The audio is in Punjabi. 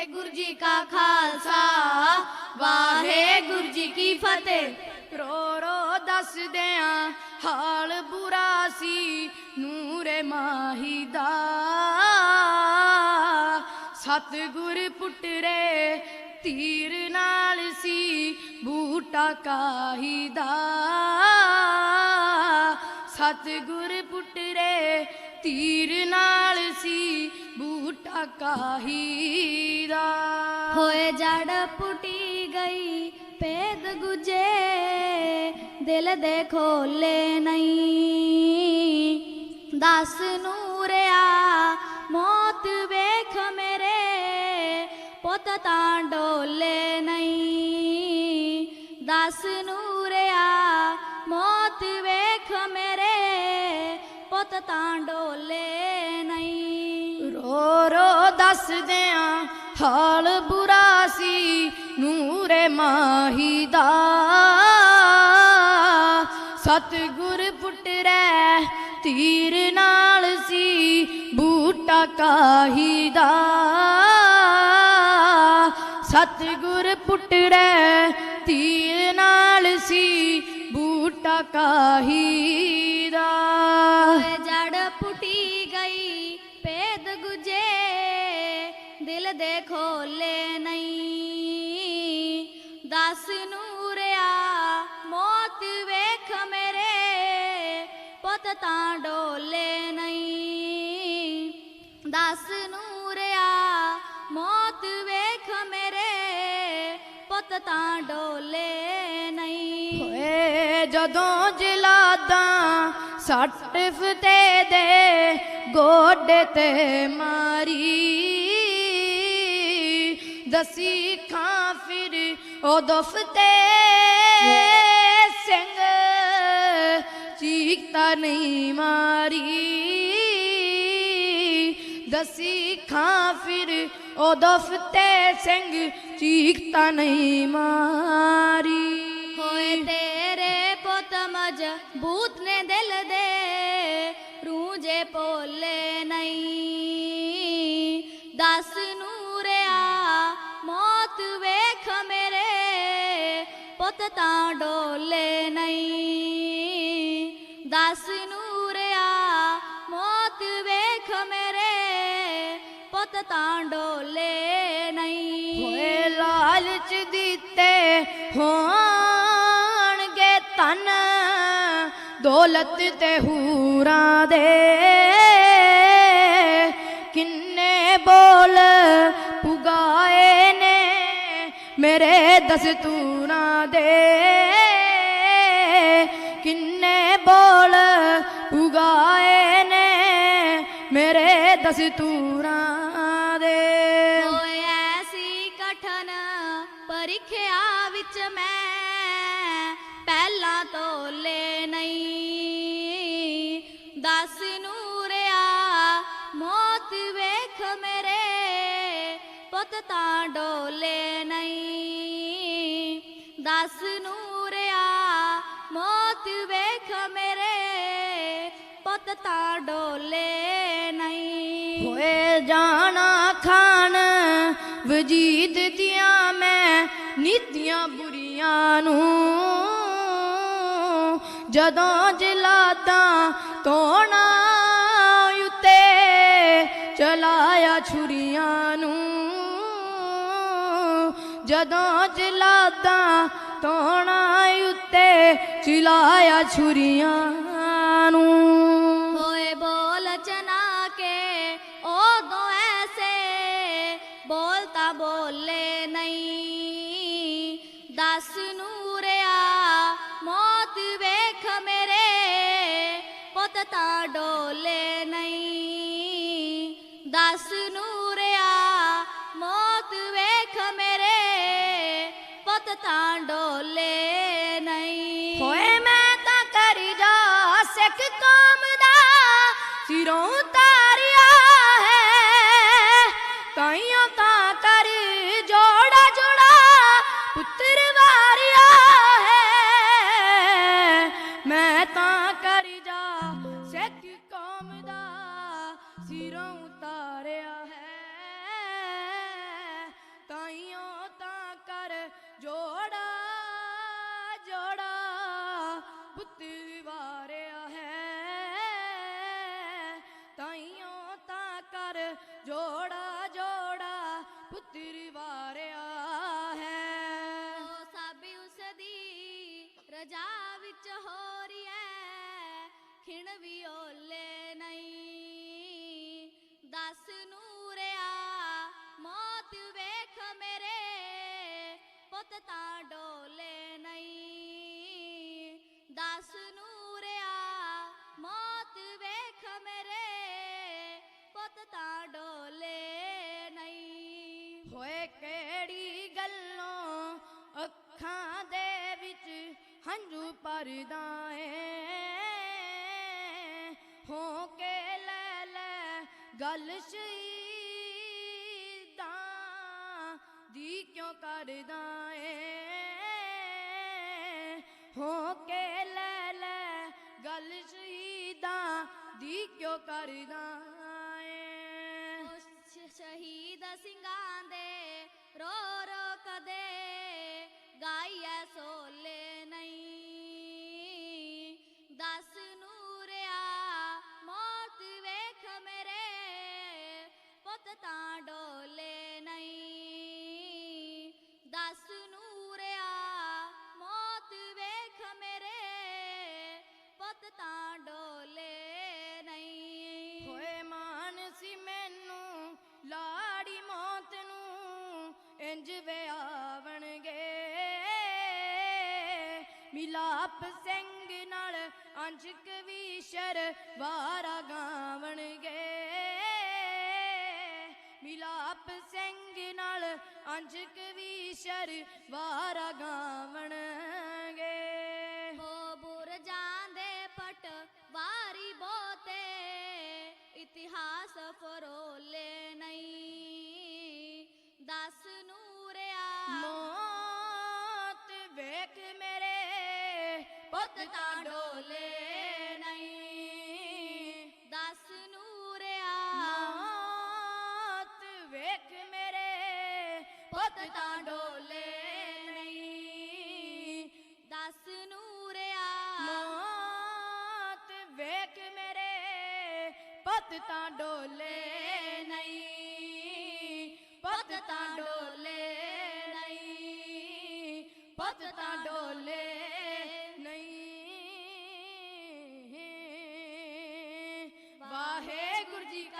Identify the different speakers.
Speaker 1: ਵਾਹਿਗੁਰੂ ਜੀ ਕਾ ਖਾਲਸਾ, ਵਾਹਿਗੁਰੂ ਜੀ ਕੀ ਫਤਿਹ। ਰੋ ਰੋ ਦੱਸਦੇ ਆਂ ਹਾਲ ਬੁਰਾ ਸੀ, ਨੂਰੇ ਮਾਹੀ ਦਾ। ਸਤਿਗੁਰ ਪੁੱਟਰੇ, ਤੀਰ ਨਾਲ ਸੀ, ਬੂਟਾ ਕਾਹੀ ਦਾ। ਸਤਿਗੁਰ ਪੁੱਟਰੇ, ਤੀਰ ਨਾਲ ਸੀ, ਬੂਟਾ ਕਾਹੀ
Speaker 2: ਹੋਏ ਜੜ ਪੁੱਟੀ ਗਈ ਪੇਦ ਗੁਜੇ, ਦਿਲ ਦੇ ਖੋਲੇ ਨਹੀਂ। ਦਸ ਨੂਰਿਆ, ਮੌਤ ਵੇਖ ਮੇਰੇ, ਪੁੱਤ ਤਾਂ ਡੋਲੇ ਨਹੀਂ। ਦਸ ਨੂਰਿਆ, ਮੌਤ ਵੇਖ ਮੇਰੇ, ਪੁੱਤ ਤਾਂ ਡੋਲੇ ਨਹੀਂ।
Speaker 1: ਰੋ ਰੋ ਦੱਸਦੇ ਆਂ ਹਾਲ ਬੁਰਾ ਸੀ, ਨੂਰੇ ਮਾਹੀ ਦਾ। ਸਤਿਗੁਰ ਪੁੱਟਰੈ ਤੀਰ ਨਾਲ ਸੀ, ਬੂਟਾ ਕਾਹੀ ਦਾ। ਸਤਿਗੁਰ ਪੁੱਟਰੈ ਤੀਰ ਨਾਲ ਸੀ, ਬੂਟਾ ਕਾਹੀ ਦਾ।
Speaker 2: ਜੜ ਦੇ ਖੋਲੇ ਨਹੀਂ। ਦਸ ਨੂਰਿਆ, ਮੌਤ ਵੇਖ ਮੇਰੇ। ਪੁੱਤ ਤਾਂ ਡੋਲੇ ਨਹੀਂ। ਦਸ ਨੂਰਿਆ, ਮੌਤ ਵੇਖ ਮੇਰੇ। ਪੁੱਤ ਤਾਂ ਡੋਲੇ ਨਹੀਂ।
Speaker 1: ਓਏ ਜਦੋਂ ਜਲਾਦਾਂ ਸੱਟ ਫਤੇ ਦੇ, ਗੋਡੇ ਤੇ ਮਾਰੀ। ਦਸੀ ਖਾਂ ਫਿਰ ਉਹ ਦਫਤੇ ਸਿੰਘ ਚੀਕਤਾ ਨਹੀਂ ਮਾਰੀ। ਦਸੀ ਖਾਂ ਫਿਰ ਉਹ ਦਫਤੇ ਸਿੰਘ ਚੀਕਤਾ ਨਹੀਂ ਮਾਰੀ।
Speaker 2: ਹੋਏ ਤੇਰੇ ਪੁੱਤ ਮਜ ਮਜਬੂਤ ਨੇ ਦਿਲ ਦੇ ਰੂਜੇ ਪੋਲੇ ਨਹੀਂ। ਦਸ ਨੂੰ ਪੁੱਤ ਤਾਂ ਡੋਲੇ ਨਹੀਂ। ਦਸ ਨੂਰਿਆ, ਮੌਤ ਵੇਖ ਮੇਰੇ, ਪੁੱਤ ਤਾਂ ਡੋਲੇ ਨਹੀਂ।
Speaker 1: ਹੋਏ ਲਾਲਚ ਦਿੱਤੇ ਹੋਣਗੇ ਤਨ ਦੌਲਤ ਤੇ ਹੂਰਾਂ ਦੇ। ਕਿੰਨੇ ਬੋਲ ਪੁਗਾਏ ਨੇ ਮੇਰੇ ਦਸਤੂਰਾਂ ਦੇ। ਕਿੰਨੇ ਬੋਲ ਪੁਗਾਏ ਨੇ ਮੇਰੇ ਦਸਤੂਰਾਂ ਦੇ।
Speaker 2: ਹੋਏ ਐਸੀ ਕਠਨ ਪਰੀਖਿਆ ਵਿੱਚ ਮੈਂ ਪਹਿਲਾਂ ਤੋਲੇ ਨਹੀਂ। ਦਸ ਨੂਰਿਆ, ਮੌਤ ਵੇਖ ਮੇਰੇ ਪੁੱਤ ਤਾਂ ਡੋਲੇ ਦਸ ਨੂਰਿਆ ਮੌਤ ਵੇਖ ਮੇਰੇ, ਪੁੱਤ ਤਾਂ ਡੋਲੇ ਨਹੀਂ।
Speaker 1: ਹੋਏ ਜਾਣਾ ਖਾਨ, ਵਜੀਦ ਦੀਆਂ ਮੈਂ ਨੀਤੀਆਂ ਬੁਰੀਆਂ ਨੂੰ। ਜਦੋਂ ਜਲਾਦਾਂ ਤੋਣਾ ਉਤੇ ਚਲਾਇਆ ਛੁਰੀਆਂ ਨੂੰ। ਜਦੋਂ ਜਲਾਦਾਂ ਧੋਣਾ ਉੱਤੇ ਚਲਾਇਆ ਛੁਰੀਆਂ ਨੂੰ।
Speaker 2: ਹੋਏ ਬੋਲ ਚਨਾ ਕੇ ਉਦੋਂ ਐਸੇ ਬੋਲਤਾ ਬੋਲੇ ਨਹੀਂ। ਦਸ ਨੂਰਿਆ, ਮੌਤ ਵੇਖ ਮੇਰੇ, ਪੁੱਤ ਤਾਂ ਡੋਲੇ ਨਹੀਂ। ਦਸ ਨੂੰ ਪੁੱਤ ਤਾਂ ਡੋਲੇ ਨਹੀਂ।
Speaker 1: ਹੋਏ ਮੈਂ ਤਾਂ ਕਰੀ ਜਾ ਸਿੱਖ ਕੌਮ ਦਾ। ਸਿਰੋਂ ਨਿਤ ਤਾਂ ਡੋਲੇ ਨਹੀਂ। ਦਸ ਨੂਰਿਆ, ਮੌਤ ਵੇਖ ਮੇਰੇ, ਪੁੱਤ ਤਾਂ ਡੋਲੇ ਨਹੀਂ। ਹੋਏ ਕਿਹੜੀ ਗੱਲੋਂ ਅੱਖਾਂ ਦੇ ਵਿੱਚ ਹੰਝੂ ਪਰਦਾ ਏ। ਹੋ ਕੇ ਲੈ ਲੈ ਗੱਲ ਸ਼ੀ ਹੋ ਕੇ ਲੈ ਲੈ ਗੱਲ ਸ਼ਹੀਦਾਂ ਦੀ ਕਿਉਂ ਕਰਦਾ ਏ?
Speaker 2: ਸ਼ਹੀਦ ਸਿੰਘਾਂ ਦੇ ਰੋ
Speaker 1: ਮਿਲਾਪ ਸਿੰਘ ਨਾਲ ਅੰਜਕ ਵੀਸ਼ਰ ਵਾਰਾ ਗਾਵਣਗੇ ਮਿਲਾਪ ਸਿੰਘ ਨਾਲ ਅੰਜਕ ਵੀਸ਼ਰ ਵਾਰਾ ਗਾਵਣਗੇ
Speaker 2: ਹੋ ਬੁਰਜਾਂ ਦੇ ਪਟ ਵਾਰੀ ਬੋਤੇ ਇਤਿਹਾਸ ਫਰੋਲੇ ਨਹੀਂ। ਦਸ ਨੂਰਿਆ
Speaker 1: ਮੌਤ ਵੇਖ ਮੇਰੇ ਪੁੱਤ ਤਾਂ ਡੋਲੇ ਨਹੀਂ।
Speaker 2: ਦਸ ਨੂਰਿਆ,
Speaker 1: ਮੌਤ ਵੇਖ ਮੇਰੇ, ਪੁੱਤ ਤਾਂ ਡੋਲੇ ਨਹੀਂ।
Speaker 2: ਦਸ ਨੂਰਿਆ,
Speaker 1: ਮੌਤ ਵੇਖ ਮੇਰੇ, ਪੁੱਤ ਤਾਂ ਡੋਲੇ ਨਹੀਂ। ਪੁੱਤ ਤਾਂ ਡੋਲੇ ਨਹੀਂ। ਪੁੱਤ ਤਾਂ ਡੋਲੇ